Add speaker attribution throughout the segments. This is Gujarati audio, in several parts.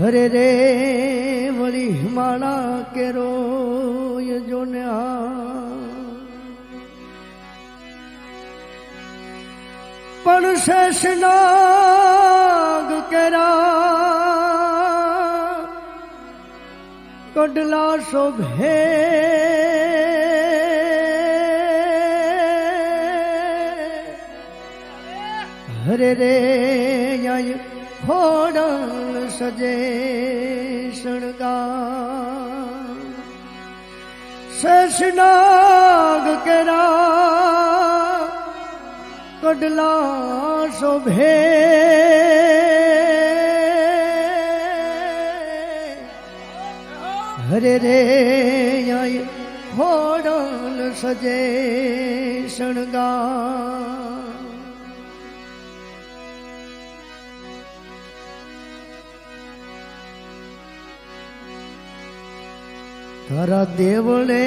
Speaker 1: હરે રે, વળી હિમાળા કેરો જોને આ. પણ શેષનાગ કેરા કડલા શોભે. હરે રે યાય ખોડલ સજે શણગા શેષનાગ કેરા કડલા શોભે હરે રે ખોડલ સજે શણગા તારા દેવળે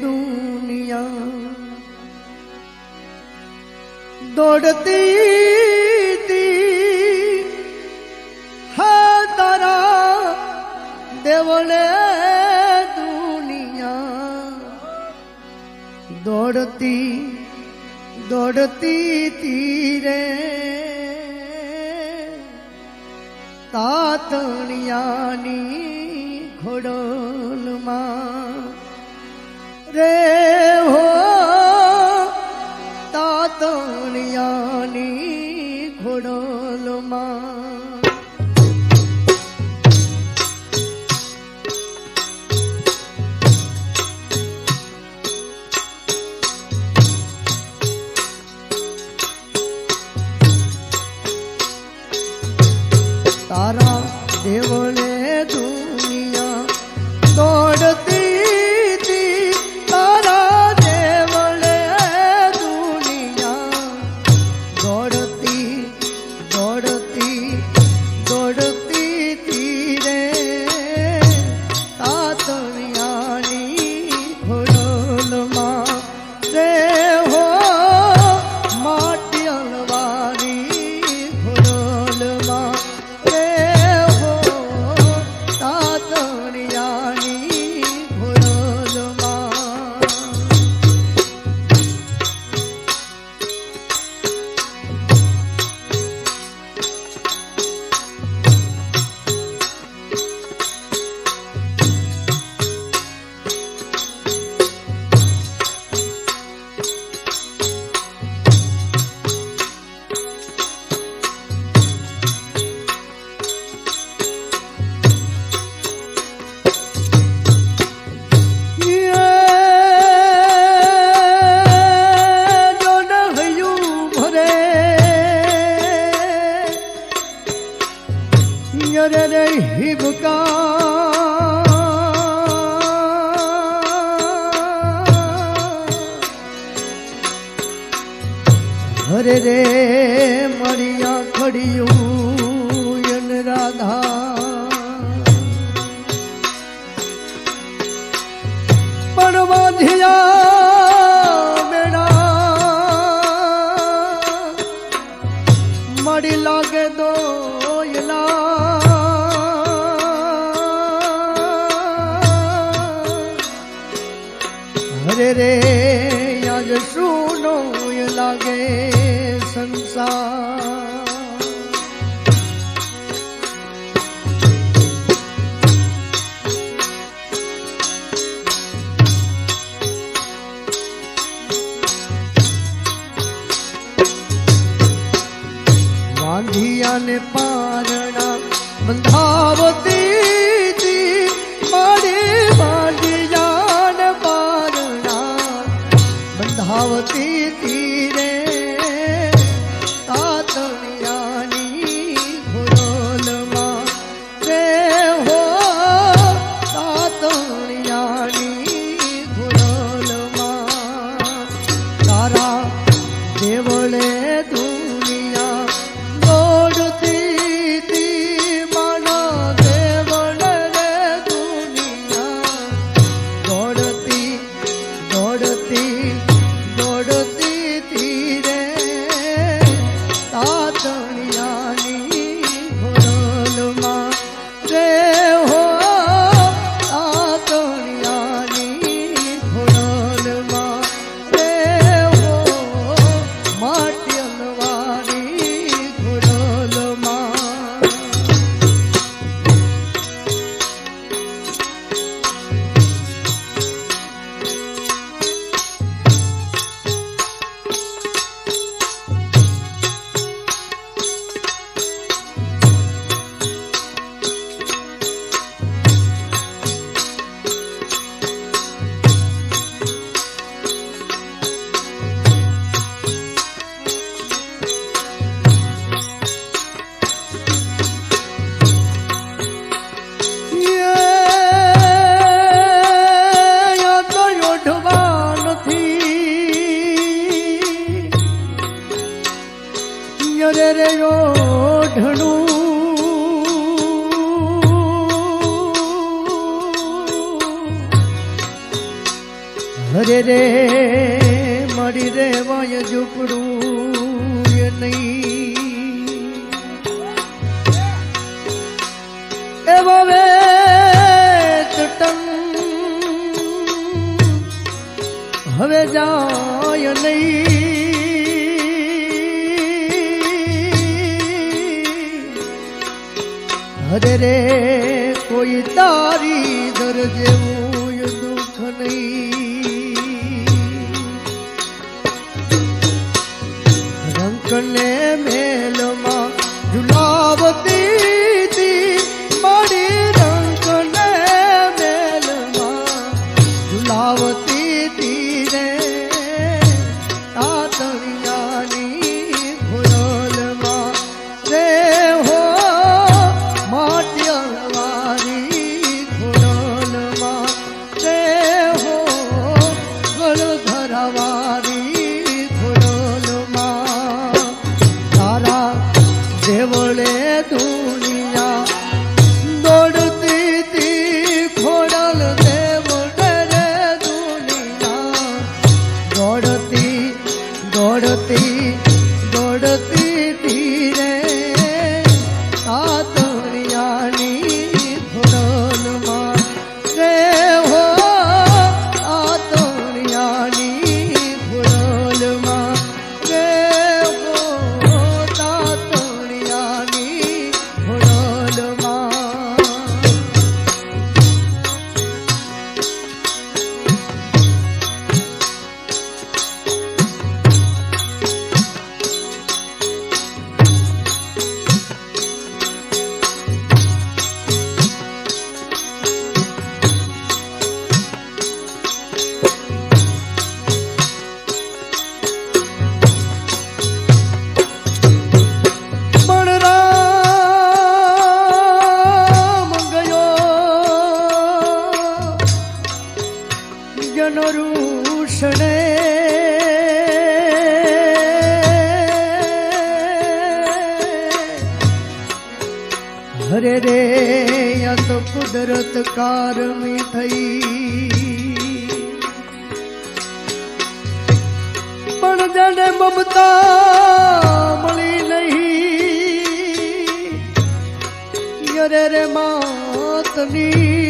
Speaker 1: દુનિયા દોડતી તી હા તારા દેવળે દુનિયા દોડતી દોડતી તીરે તાતણિયાની ખોડલમાં રે હરે હરે રે આજ સુનો લાગે સંસાર. વાંધિયાને પારણા બંધાવતી હરે રે મળી રેવાય ઝૂપડું નહીં. એવો વે હવે જાય નહીં. હરે રે, કોઈ તારી દર જેવું দৌড়তে দৌড়তে અરે રે આ તો કુદરત કારમી થઈ પણ જાણે મમતા મળી નહીં અરે રે માતની